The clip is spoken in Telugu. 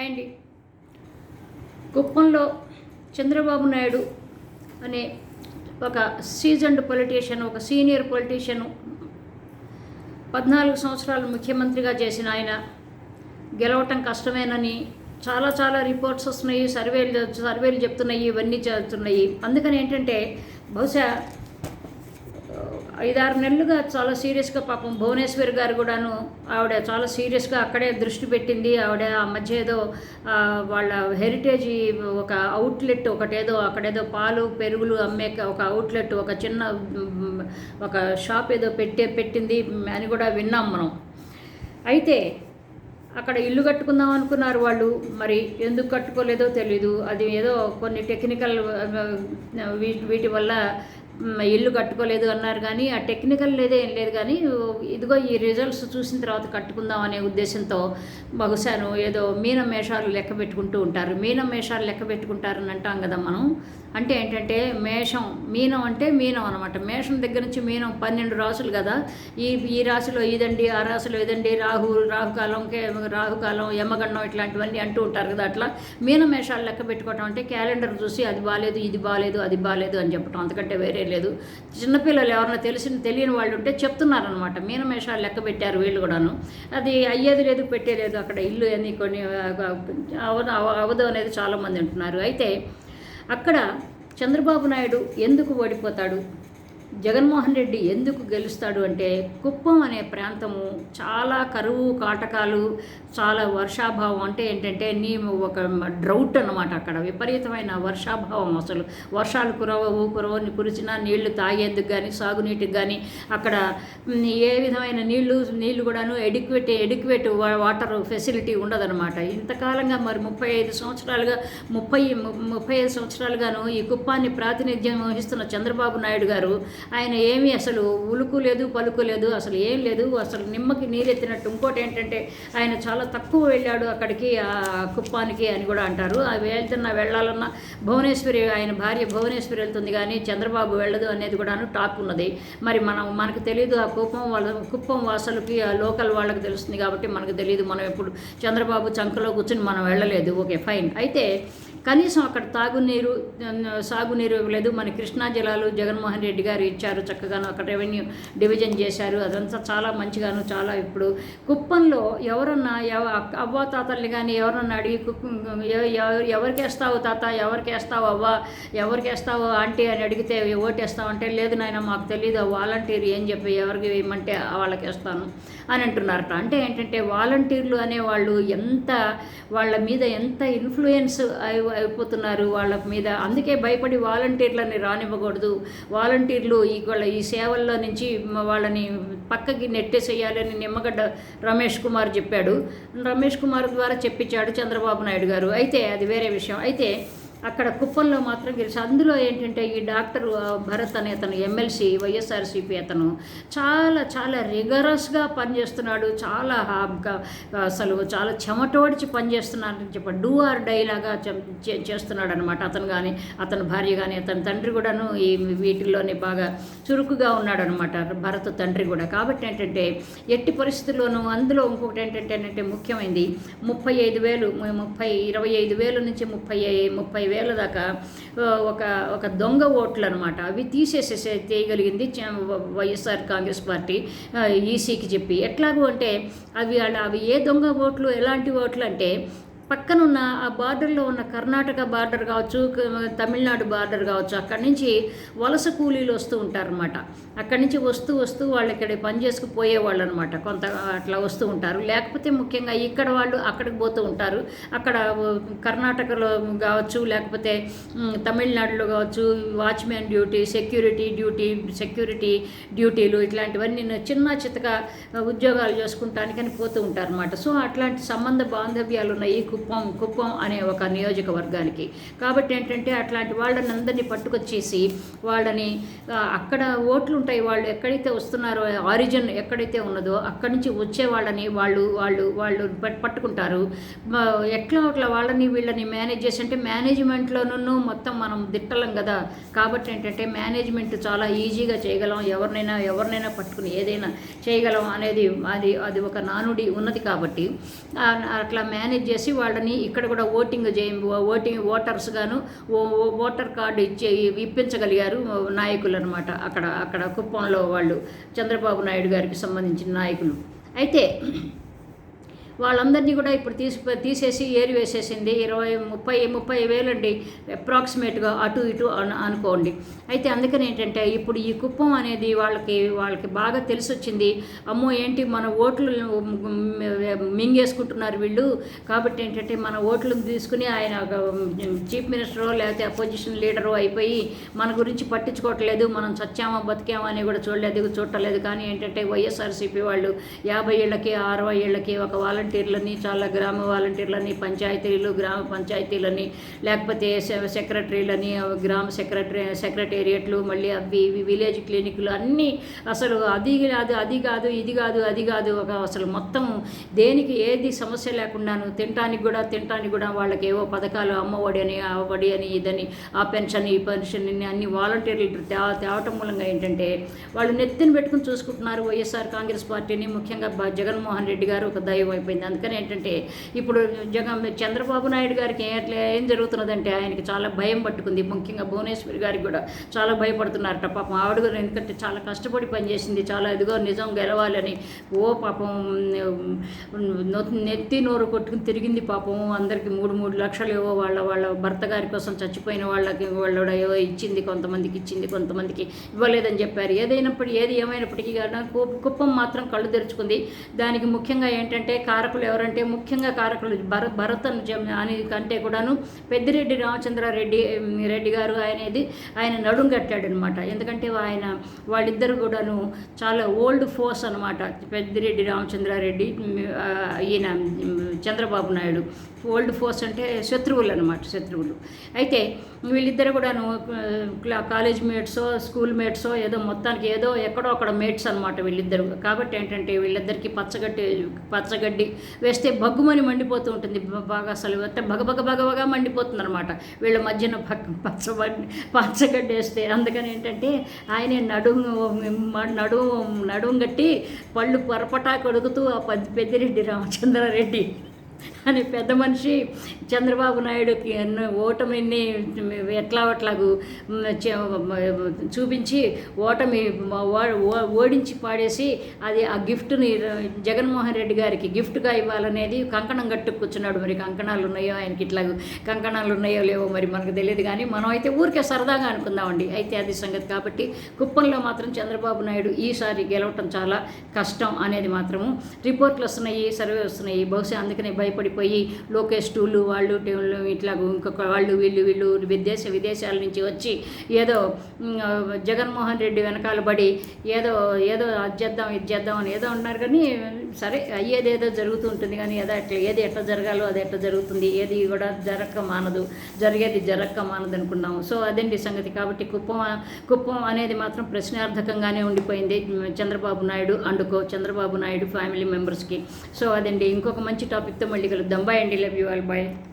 అండ్ కుప్పంలో చంద్రబాబు నాయుడు అనే ఒక సీజన్డ్ పొలిటీషియన్ ఒక సీనియర్ పొలిటీషియన్ పద్నాలుగు సంవత్సరాలు ముఖ్యమంత్రిగా చేసిన ఆయన గెలవటం కష్టమేనని చాలా చాలా రిపోర్ట్స్ వస్తున్నాయి సర్వేలు సర్వేలు చెప్తున్నాయి ఇవన్నీ చెప్తున్నాయి అందుకని ఏంటంటే బహుశా ఐదారు నెలలుగా చాలా సీరియస్గా పాపం భువనేశ్వరి గారు కూడాను ఆవిడ చాలా సీరియస్గా అక్కడే దృష్టి పెట్టింది. ఆవిడ ఆ మధ్య ఏదో వాళ్ళ హెరిటేజ్ ఒక అవుట్లెట్ ఒకటేదో అక్కడేదో పాలు పెరుగులు అమ్మే ఒక అవుట్లెట్ ఒక చిన్న ఒక షాప్ ఏదో పెట్టే పెట్టింది అని కూడా విన్నాం మనం. అయితే అక్కడ ఇల్లు కట్టుకుందాం అనుకున్నారు వాళ్ళు. మరి ఎందుకు కట్టుకోలేదో తెలీదు. అది ఏదో కొన్ని టెక్నికల్ వీటి వల్ల ఇల్లు కట్టుకోలేదు అన్నారు కానీ ఆ టెక్నికల్ లేదే ఏం లేదు కానీ ఇదిగో ఈ రిజల్ట్స్ చూసిన తర్వాత కట్టుకుందాం అనే ఉద్దేశంతో బహుశాను ఏదో మీనం మేషాలు లెక్క పెట్టుకుంటూ ఉంటారు. మీనం మేషాలు లెక్క పెట్టుకుంటారని అంటాం కదా మనం. అంటే ఏంటంటే మేషం మీనం అంటే మీనం అనమాట మేషం దగ్గర నుంచి మీనం పన్నెండు రాసులు కదా. ఈ ఈ రాశిలో ఇదండి ఆ రాశిలో ఇదండి రాహు రాహుకాలం రాహుకాలం యమగండం ఇట్లాంటివన్నీ అంటూ ఉంటారు కదా. అట్లా మీనం మేషాలు లెక్క పెట్టుకోవటం అంటే క్యాలెండర్ చూసి అది బాగాలేదు ఇది బాగాలేదు అది బాగాలేదు అని చెప్పటం. అంతకంటే వేరే లేదు. చిన్నపిల్లలు ఎవరైనా తెలిసిన తెలియని వాళ్ళు ఉంటే చెప్తున్నారనమాట మీనమేషాలు లెక్క పెట్టారు వీళ్ళు కూడాను. అది అయ్యేది లేదు పెట్టేలేదు అక్కడ ఇల్లు అని కొన్ని అవదు అవదు అనేది చాలామంది అంటున్నారు అయితే అక్కడ చంద్రబాబు నాయుడు ఎందుకు ఓడిపోతాడు? జగన్మోహన్ రెడ్డి ఎందుకు గెలుస్తాడు అంటే కుప్పం అనే ప్రాంతము చాలా కరువు కాటకాలు చాలా వర్షాభావం అంటే ఏంటంటే నీ ఒక డ్రౌట్ అన్నమాట అక్కడ. విపరీతమైన వర్షాభావం అసలు. వర్షాలు కురవవు కురవని కురిచినా నీళ్ళు తాగేందుకు కానీ సాగునీటికి కానీ అక్కడ ఏ విధమైన నీళ్ళు నీళ్ళు కూడాను ఎడిక్వేట్ ఎడిక్వేట్ వాటర్ ఫెసిలిటీ ఉండదన్నమాట. ఇంతకాలంగా మరి ముప్పై ఐదు సంవత్సరాలుగా ముప్పై ముప్పై ఐదు సంవత్సరాలుగాను ఈ కుప్పాన్ని ప్రాతినిధ్యం వహిస్తున్న చంద్రబాబు నాయుడు గారు ఆయన ఏమీ అసలు ఉలుకు లేదు పలుకు లేదు అసలు ఏం లేదు. అసలు నిమ్మకి నీరెత్తినట్టు ఇంకోటి ఏంటంటే ఆయన చాలా తక్కువ వెళ్ళాడు అక్కడికి ఆ కుప్పానికి అని కూడా అంటారు. అవి వెళ్తున్నా వెళ్ళాలన్నా భువనేశ్వరి ఆయన భార్య భువనేశ్వరి వెళ్తుంది కానీ చంద్రబాబు వెళ్ళదు అనేది కూడాను టాక్ ఉన్నది. మరి మనం మనకు తెలియదు ఆ కుప్పం వాళ్ళ కుప్పం వాసులకి ఆ లోకల్ వాళ్ళకి తెలుస్తుంది కాబట్టి మనకు తెలియదు మనం ఎప్పుడు చంద్రబాబు చంకలో కూర్చుని మనం వెళ్ళలేదు. Okay fine. అయితే కనీసం అక్కడ తాగునీరు సాగునీరు ఇవ్వలేదు. మన కృష్ణా జలాలు జగన్మోహన్ రెడ్డి గారు ఇచ్చారు చక్కగాను. అక్కడ రెవెన్యూ డివిజన్ చేశారు. అదంతా చాలా మంచిగాను చాలా ఇప్పుడు కుప్పంలో ఎవరన్నా ఎవ అవ్వ తాతల్ని కానీ ఎవరన్నా అడిగి ఎవరికేస్తావు ఎవరికి వేస్తావు తాత? ఎవరికి వేస్తావు అవ్వ? ఎవరికి వేస్తావు ఆంటీ అని అడిగితే ఓటేస్తావు అంటే లేదు నాయన మాకు తెలియదు వాలంటీర్ ఏం చెప్పి ఎవరికి వేయమంటే వాళ్ళకి వేస్తాను అని అంటున్నారట. అంటే ఏంటంటే వాలంటీర్లు అనేవాళ్ళు ఎంత వాళ్ళ మీద ఎంత ఇన్ఫ్లుయెన్స్ అయిపోతున్నారు వాళ్ళ మీద. అందుకే భయపడి వాలంటీర్లని రానివ్వకూడదు. వాలంటీర్లు ఈ ఈ సేవల్లో నుంచి వాళ్ళని పక్కకి నెట్టేసేయాలని నిమ్మగడ్డ రమేష్ కుమార్ చెప్పాడు. రమేష్ కుమార్ ద్వారా చెప్పించాడు చంద్రబాబు నాయుడు గారు. అయితే అది వేరే విషయం. అయితే అక్కడ కుప్పంలో మాత్రం గెలిచి అందులో ఏంటంటే ఈ డాక్టర్ భరత్ అనే అతను ఎమ్మెల్సీ వైఎస్ఆర్సీపీ అతను చాలా చాలా రిగరస్గా పనిచేస్తున్నాడు చాలా హాబ్గా అసలు చాలా చెమటోడిచి పనిచేస్తున్నాడని చెప్పి డూ ఆర్ డై లాగా చె- చేస్తున్నాడు అనమాట అతను కానీ అతని భార్య కానీ అతని తండ్రి కూడాను ఈ వీటిల్లోనే బాగా చురుకుగా ఉన్నాడు అనమాట భరత్ తండ్రి కూడా. కాబట్టి ఏంటంటే ఎట్టి పరిస్థితుల్లోనూ అందులో ఇంకొకటి ఏంటంటే ఏంటంటే ముఖ్యమైనది ముప్పై ఐదు వేలు ముప్పై ఇరవై ఐదు వేలు నుంచి ముప్పై ముప్పై వేల దాకా ఒక ఒక దొంగ ఓట్లు అనమాట అవి తీసేసేసే చేయగలిగింది వైఎస్ఆర్ కాంగ్రెస్ పార్టీ ఈసీకి చెప్పి. ఎట్లాగూ అంటే అవి అవి ఏ దొంగ ఓట్లు ఎలాంటి ఓట్లు అంటే పక్కనున్న ఆ బార్డర్లో ఉన్న కర్ణాటక బార్డర్ కావచ్చు తమిళనాడు బార్డర్ కావచ్చు అక్కడి నుంచి వలస కూలీలు వస్తూ ఉంటారనమాట అక్కడి నుంచి వస్తూ వస్తూ వాళ్ళు ఇక్కడ పని చేసుకు అనమాట కొంత అట్లా వస్తూ ఉంటారు. లేకపోతే ముఖ్యంగా ఇక్కడ వాళ్ళు అక్కడికి పోతూ ఉంటారు. అక్కడ కర్ణాటకలో కావచ్చు లేకపోతే తమిళనాడులో కావచ్చు watchmen duty security duty security డ్యూటీలు ఇట్లాంటివన్నీ చిన్న చితక ఉద్యోగాలు చేసుకుంటానికని పోతూ ఉంటారన్నమాట. సో అట్లాంటి సంబంధ బాంధవ్యాలు ఉన్నాయి ఈ కుప్పం కుప్పం అనే ఒక నియోజకవర్గానికి. కాబట్టి ఏంటంటే అట్లాంటి వాళ్ళని అందరినీ పట్టుకొచ్చేసి వాళ్ళని అక్కడ ఓట్లు ఉంటాయి వాళ్ళు ఎక్కడైతే వస్తున్నారో ఆరిజిన్ ఎక్కడైతే ఉన్నదో అక్కడి నుంచి వచ్చే వాళ్ళని వాళ్ళు వాళ్ళు వాళ్ళు పట్- పట్టుకుంటారు. ఎట్లా అట్లా వాళ్ళని వీళ్ళని మేనేజ్ చేసి అంటే మేనేజ్మెంట్లోనూ మొత్తం మనం దిట్టలం కదా. కాబట్టి ఏంటంటే మేనేజ్మెంట్ చాలా ఈజీగా చేయగలం. ఎవరినైనా ఎవరినైనా పట్టుకుని ఏదైనా చేయగలం అనేది అది అది ఒక నానుడి ఉన్నది కాబట్టి అట్లా మేనేజ్ చేసి వాళ్ళ వాళ్ళని ఇక్కడ కూడా ఓటింగ్ చేయ ఓటింగ్ ఓటర్స్ గాను ఓ- ఓటర్ కార్డు ఇచ్చే ఇప్పించగలిగారు నాయకులు అనమాట అక్కడ అక్కడ కుప్పంలో వాళ్ళు చంద్రబాబు నాయుడు గారికి సంబంధించిన నాయకులు. అయితే వాళ్ళందరినీ కూడా ఇప్పుడు తీసి తీసేసి ఏరి వేసేసింది. ఇరవై ముప్పై ముప్పై వేలండి అప్రాక్సిమేట్గా అటు ఇటు అను అనుకోండి. అయితే అందుకని ఏంటంటే ఇప్పుడు ఈ కుప్పం అనేది వాళ్ళకి వాళ్ళకి బాగా తెలిసి వచ్చింది అమ్మో ఏంటి మన ఓట్లు మింగేసుకుంటున్నారు వీళ్ళు? కాబట్టి ఏంటంటే మన ఓట్లు తీసుకుని ఆయన చీఫ్ మినిస్టరో లేకపోతే అపోజిషన్ లీడరో అయిపోయి మన గురించి పట్టించుకోవట్లేదు. మనం చచ్చామా బతికామా అని కూడా చూడలేదు చూడలేదు కానీ ఏంటంటే వైఎస్ఆర్సీపీ వాళ్ళు యాభై ఏళ్ళకి అరవై ఏళ్ళకి ఒక వాలంటీర్లని చాలా గ్రామ వాలంటీర్లని పంచాయతీలు గ్రామ పంచాయతీలని లేకపోతే సె- సెక్రటరీలని గ్రామ సెక్రటరీ సెక్రటేరియట్లు మళ్ళీ అవి ఇవి విలేజ్ క్లినిక్లు అన్నీ అసలు అది కాదు అది కాదు ఇది కాదు అది కాదు ఒక అసలు మొత్తం దేనికి ఏది సమస్య లేకుండాను తినటానికి కూడా తినటానికి కూడా వాళ్ళకి ఏవో పథకాలు అమ్మఒడి అని ఆ ఒడి అని ఇదని ఆ పెన్షన్ ఈ పెన్షన్ అని అన్ని వాలంటీర్లు తే తేవటం మూలంగా ఏంటంటే వాళ్ళు నెత్తిన పెట్టుకుని చూసుకుంటున్నారు వైఎస్ఆర్ కాంగ్రెస్ పార్టీని. ముఖ్యంగా జగన్మోహన్ రెడ్డి గారు ఒక దైవం అయిపోయింది. అందుకని ఏంటంటే ఇప్పుడు జగన్ చంద్రబాబు నాయుడు గారికి ఎట్లా ఏం జరుగుతున్నదంటే ఆయనకి చాలా భయం పట్టుకుంది. ముఖ్యంగా భువనేశ్వరి గారికి కూడా చాలా భయపడుతున్నారట. పాపం ఆవిడ కూడా ఎందుకంటే చాలా కష్టపడి పనిచేసింది. చాలా ఇదిగో నిజం గెలవాలని ఓ పాపం నెత్తి నోరు కొట్టుకుని తిరిగింది పాపం. అందరికి మూడు మూడు లక్షలు ఏవో వాళ్ళ వాళ్ళ భర్త గారి కోసం చచ్చిపోయిన వాళ్ళకి వాళ్ళు ఏవో ఇచ్చింది. కొంతమందికి ఇచ్చింది కొంతమందికి ఇవ్వలేదని చెప్పారు. ఏదైనప్పుడు ఏది ఏమైనప్పటికీ కానీ కుప్పం మాత్రం కళ్ళు తెరుచుకుంది. దానికి ముఖ్యంగా ఏంటంటే కారకులు ఎవరంటే ముఖ్యంగా కారకులు భర భరతన్ అని కంటే కూడాను పెద్దిరెడ్డి రామచంద్రారెడ్డి రెడ్డి గారు ఆయనది ఆయన నడుం కట్టాడనమాట. ఎందుకంటే ఆయన వాళ్ళిద్దరు కూడాను చాలా ఓల్డ్ ఫోర్స్ అనమాట. పెద్దిరెడ్డి రామచంద్రారెడ్డి ఈయన చంద్రబాబు నాయుడు. ఓల్డ్ ఫోర్స్ అంటే శత్రువులు అనమాట శత్రువులు. అయితే వీళ్ళిద్దరు కూడాను కాలేజ్ మేట్సో స్కూల్ మేట్సో ఏదో మొత్తానికి ఏదో ఎక్కడో అక్కడ మేట్స్ అనమాట వీళ్ళిద్దరు. కాబట్టి ఏంటంటే వీళ్ళిద్దరికి పచ్చగడ్డి పచ్చగడ్డి వేస్తే బగ్గుమని మండిపోతూ ఉంటుంది. బాగా అసలు అంటే బగబగ బగ మండిపోతుంది అనమాట వీళ్ళ మధ్యన పక్క పచ్చగడ్డ పచ్చగడ్డి వేస్తే. అందుకని ఏంటంటే ఆయనే నడుము మ- నడుము నడుము గట్టి పళ్ళు పొరపటా కొడుకుతూ ఆ పెద్దిరెడ్డి రామచంద్రారెడ్డి. అని పెద్ద మనిషి చంద్రబాబు నాయుడుకి ఎన్నో ఓటమిని ఎట్లా అట్లాగు చూపించి ఓటమి ఓ- ఓడించి పాడేసి అది ఆ గిఫ్ట్ని జగన్మోహన్ రెడ్డి గారికి గిఫ్ట్గా ఇవ్వాలనేది కంకణం కట్టు కూర్చున్నాడు. మరి కంకణాలు ఉన్నాయో? ఆయనకి ఇట్లా కంకణాలు ఉన్నాయో లేవో మరి మనకు తెలియదు కానీ మనం అయితే ఊరికే సరదాగా అనుకుందామండి. అయితే అది సంగతి కాబట్టి కుప్పంలో మాత్రం చంద్రబాబు నాయుడు ఈసారి గెలవటం చాలా కష్టం అనేది మాత్రము. రిపోర్ట్లు వస్తున్నాయి సర్వే వస్తున్నాయి. బహుశా అందుకనే భయపడి లోకేష్ టూలు వాళ్ళు ఇట్లా ఇంకొక వాళ్ళు వీళ్ళు వీళ్ళు విదేశ విదేశాల నుంచి వచ్చి ఏదో జగన్మోహన్ రెడ్డి వెనకాల పడి ఏదో ఏదో అది చేద్దాం ఇది చేద్దాం అని ఏదో ఉన్నారు కానీ సరే అయ్యేదేదో జరుగుతూ ఉంటుంది కానీ ఏదో అట్లా ఏది ఎట్లా జరగాలో అది ఎట్లా జరుగుతుంది ఏది కూడా జరక్క మానదు జరిగేది జరక్క మానదు అనుకున్నాము. సో అదండి సంగతి? కాబట్టి కుప్పం కుప్పం అనేది మాత్రం ప్రశ్నార్థకంగానే ఉండిపోయింది. చంద్రబాబు నాయుడు అండుకో చంద్రబాబు నాయుడు ఫ్యామిలీ మెంబర్స్కి. సో అదండి ఇంకొక మంచి టాపిక్తో మళ్ళీ కలుద్దాం. బాయ్ అండి. Love you all bye